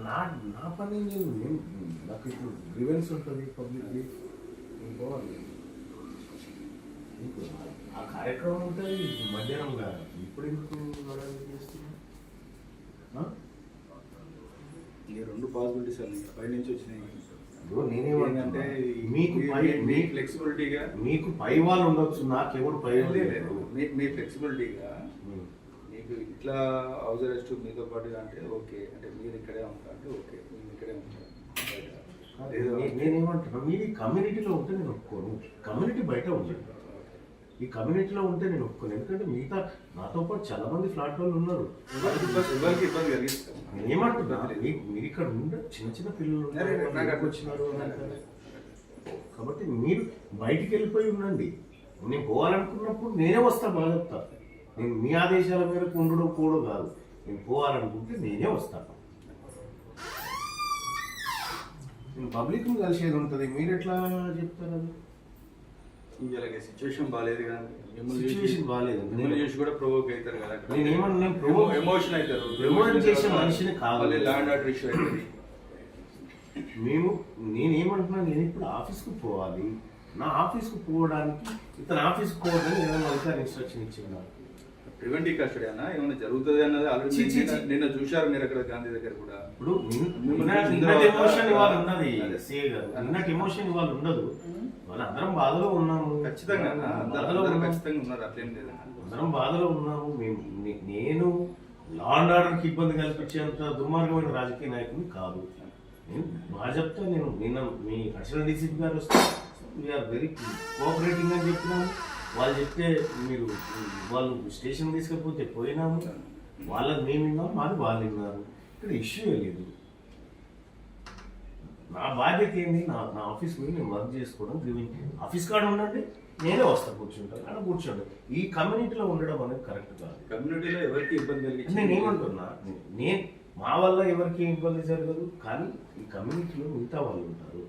నా నా పని నేను నాకు ఇప్పుడు గ్రీవెన్స్ ఉంటుంది పబ్లిక్ది నేను పోవాలి ఆ కార్యక్రమం ఉంటుంది మధ్యాహ్నం కాదు ఇప్పుడు ఎందుకు చేస్తున్నా? రెండు పాసిబిలిటీస్ అన్ని పై నుంచి వచ్చినాయి నేనేమంటే మీకు పై మీ ఫ్లెక్సిబిలిటీగా మీకు పై వాళ్ళు ఉండొచ్చు నాకెవరు పై. మీ మీ ఫ్లెక్సిబిలిటీగా. మీకు ఇట్లా హౌస్ అరెస్ట్ మీతో పాటు అంటే ఓకే అంటే మీరు ఇక్కడే ఉంటారు అంటే ఓకే మేము ఇక్కడే ఉంటాం. నేనేమంటున్నా మీది కమ్యూనిటీలో ఉంటే నేను ఒప్పుకోను. కమ్యూనిటీ బయట ఉండండి ఈ కమ్యూనిటీలో ఉంటే నేను ఒప్పుకోను. ఎందుకంటే మిగతా నాతో పాటు చాలా మంది ఫ్లాట్ వాళ్ళు ఉన్నారు. ఏమంటున్నా మీరు ఇక్కడ ఉండే చిన్న చిన్న పిల్లలు వచ్చినారు. కాబట్టి మీరు బయటికి వెళ్ళిపోయి ఉండండి. నేను పోవాలనుకున్నప్పుడు నేనే వస్తా బాగా చెప్తా. నేను మీ ఆదేశాల మేరకు ఉండడం కూడా కాదు. నేను పోవాలనుకుంటే నేనే వస్తాను నేను పబ్లిక్ని కలిసేది ఉంటుంది. మీరు ఎట్లా చెప్తారు అది? ఇలాగే సిచ్యువేషన్ బాగాలేదు సిచ్యువేషన్ బాగాలేదు మిమ్మల్ని చూసి కూడా ప్రొవోక్ అవుతారు కదా. నేను ఏమన్నా నేను provoke- ఎమోషన్ అవుతారు. Provoke చేసే మనిషిని కాదు. మళ్ళీ ల్యాండ్ ఆర్డర్ ఇష్యూ అవుతుంది. మేము నేనేమంటున్నా నేను ఇప్పుడు ఆఫీస్కి పోవాలి. నా ఆఫీస్కి పోవడానికి ఇతను ఆఫీస్కి పోవడానికి ఏదైనా ఇన్స్ట్రక్షన్ ఇచ్చింది నాకు ప్రివెంటివ్ కస్టడీ అన్న ఏమైనా జరుగుతుంది అన్నది ఆల్రెడీ నిన్న- చూశారు మీరు అక్కడ గాంధీ దగ్గర కూడా. ఇప్పుడు ఎమోషన్ ఇవాళ ఉన్నది. నిన్నటి ఎమోషన్ ఇవాళ ఉండదు. వాళ్ళ అందరం బాధలో ఉన్నాము. ఖచ్చితంగా. బాధలో. ఖచ్చితంగా ఉన్నారు అట్లేం లేదన్న అందరం బాధలో ఉన్నాము. మేము నేను లా అండ్ ఆర్డర్కి ఇబ్బంది కల్పించేంత దుర్మార్గమైన రాజకీయ నాయకుని కాదు. నేను చెప్తా నేను నిన్న మీ అడిషనల్ డీసీపీ గారు వస్తే వీఆర్ వెరీ కోఆపరేటింగ్ అని చెప్పినాము వాళ్ళు చెప్తే మీరు వాళ్ళు స్టేషన్ తీసుకపోతే పోయినాము. వాళ్ళది మేము విన్నాము మాది వాళ్ళు విన్నారు ఇక్కడ ఇష్యూ లేదు. నా బాధ్యత ఏంది? నా నా ఆఫీస్ పోయి నేను వర్క్ చేసుకోవడం గివింగ్ ఆఫీస్ కాడ ఉండండి నేనే వస్తా కూర్చుంటాను. అక్కడ కూర్చోండి. ఈ కమ్యూనిటీలో ఉండడం అనేది కరెక్ట్ కాదు. కమ్యూనిటీలో ఎవరికి ఇబ్బంది కలిగించి నేను ఏమంటున్నా నేను మా వల్ల ఎవరికి ఇబ్బంది జరగదు కానీ ఈ కమ్యూనిటీలో మిగతా వాళ్ళు ఉంటారు.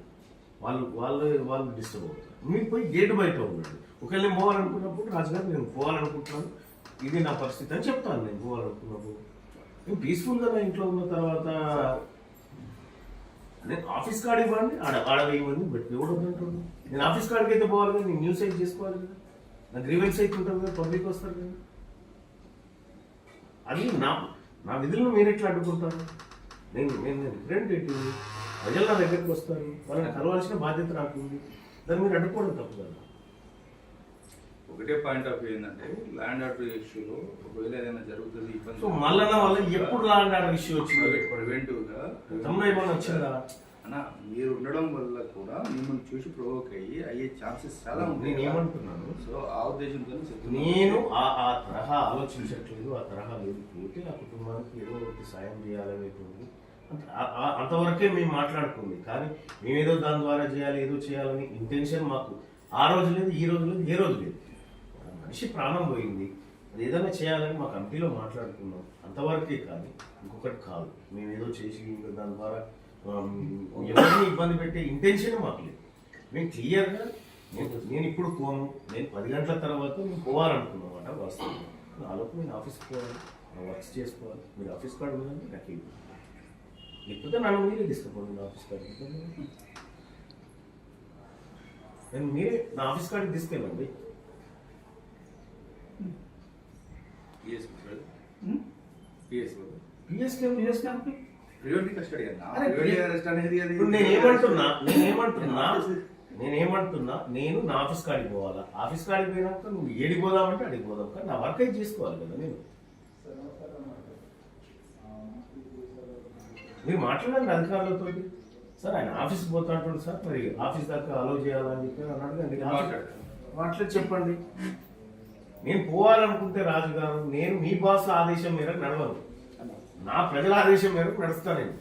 వాళ్ళు వాళ్ళు వాళ్ళు డిస్టర్బ్ అవుతారు. మీరు పోయి గేట్ బయట ఉండండి. ఒకవేళ నేను పోవాలనుకున్నప్పుడు రాజుగారు నేను పోవాలనుకుంటున్నాను. ఇది నా పరిస్థితి అని చెప్తాను నేను పోవాలనుకున్నప్పుడు. నేను పీస్ఫుల్గా నా ఇంట్లో ఉన్న తర్వాత నేను ఆఫీస్ కాడ ఇవ్వండి ఆడ ఆడ ఇవ్వండి బట్ ఎవడు వద్దంటాడు నేను ఆఫీస్ కాడికి అయితే పోవాలి కదా నేను న్యూస్ అయితే చేసుకోవాలి కదా. నా గ్రీవెన్స్ అయితే ఉంటుంది కదా పబ్లిక్ వస్తారు కదా. అది నా నా విధులను మీరు ఎట్లా అడ్డుకుంటారు? నేను నేను రిప్రజెంటేటివ్ ప్రజలు నా దగ్గరికి వస్తారు వాళ్ళని కలవాల్సిన బాధ్యత నాకు ఉంది. దాన్ని మీరు అడ్డుకోవడం తప్పు కదా. ఒకటే పాయింట్ ఆఫ్ వ్యూ ఏంటంటే ల్యాండ్ ఆర్డర్ ఇష్యూలో ఒకవేళ ఏదైనా జరుగుతుంది సో ఇబ్బంది మల్లన్న వల్ల ఎప్పుడు లాంటి ఆర్డర్ ఇష్యూ వచ్చింది? ప్రివెంటివ్గా గతంలో ఏమైనా వచ్చిందా? అన్న మీరు ఉండడం వల్ల కూడా మిమ్మల్ని చూసి ప్రొవోక్ అయ్యి అయ్యే ఛాన్సెస్ చాలా ఉంటాయి. నేను ఏమంటున్నాను? సో ఆ ఉద్దేశంతో నేను ఆ ఆ తరహా ఆలోచించట్లేదు ఆ తరహా లేదు. పోతే ఆ కుటుంబానికి ఏదో ఒకటి సాయం చేయాలనేటువంటి అంతవరకే మేము మాట్లాడుకుంది. కానీ మేము ఏదో దాని ద్వారా చేయాలి ఏదో చేయాలని ఇంటెన్షన్ మాకు. ఆ రోజు లేదు ఈ రోజు లేదు ఏ రోజు లేదు. మనిషి ప్రాణం పోయింది. అది ఏదైనా చేయాలని మా కమిటీలో మాట్లాడుకున్నాం. అంతవరకే కానీ ఇంకొకటి కాదు. మేము ఏదో చేసి దాని ద్వారా ఎవరిని ఇబ్బంది పెట్టే ఇంటెన్షన్ మాకు లేదు. మేము క్లియర్గా నేను నేను ఇప్పుడు పోను. నేను పది గంటల తర్వాత నేను పోవాలనుకున్నాం అన్నమాట వాస్తవం నాలోపు నేను ఆఫీస్కి పోవాలి. నా వర్క్స్ చేసుకోవాలి. మీరు ఆఫీస్ కార్డు ఉందండి నాకు ఇవ్వండి. లేకపోతే నన్ను మీరే తీసుకుపోండి నా ఆఫీస్ కార్డు నేను మీరే నా ఆఫీస్ కార్డు తీసుకెళ్ళండి పిఎస్ పిఎస్ పిఎస్కే పిఎస్కే ప్రివెంటివ్ కస్టడీ అన్న అరే, ప్రివెంటివ్ అరెస్ట్ ఇప్పుడు? నేను ఏమంటున్నా నేను ఏమంటున్నా నేను ఏమంటున్నా నేను నా ఆఫీస్ కాడికి పోవాలా? ఆఫీస్ కాడికి పోయినాక నువ్వు ఏడికి పోదామంటే అడిగి పోదాం కానీ నా వర్క్ అయితే చేసుకోవాలి కదా నేను. మీరు మాట్లాడండి అధికారులతో సార్ ఆయన ఆఫీస్కి పోతా అంటాడు సార్. మరి ఆఫీస్ దాకా అలౌ చేయాలని చెప్పి అని అడగండి మాట్లాడు. మాట్లాడి చెప్పండి. నేను పోవాలనుకుంటే రాజు గారు నేను మీ బాస్ ఆదేశం మేరకు నడవను. నా ప్రజల ఆదేశం మేరకు నడుస్తా నేను.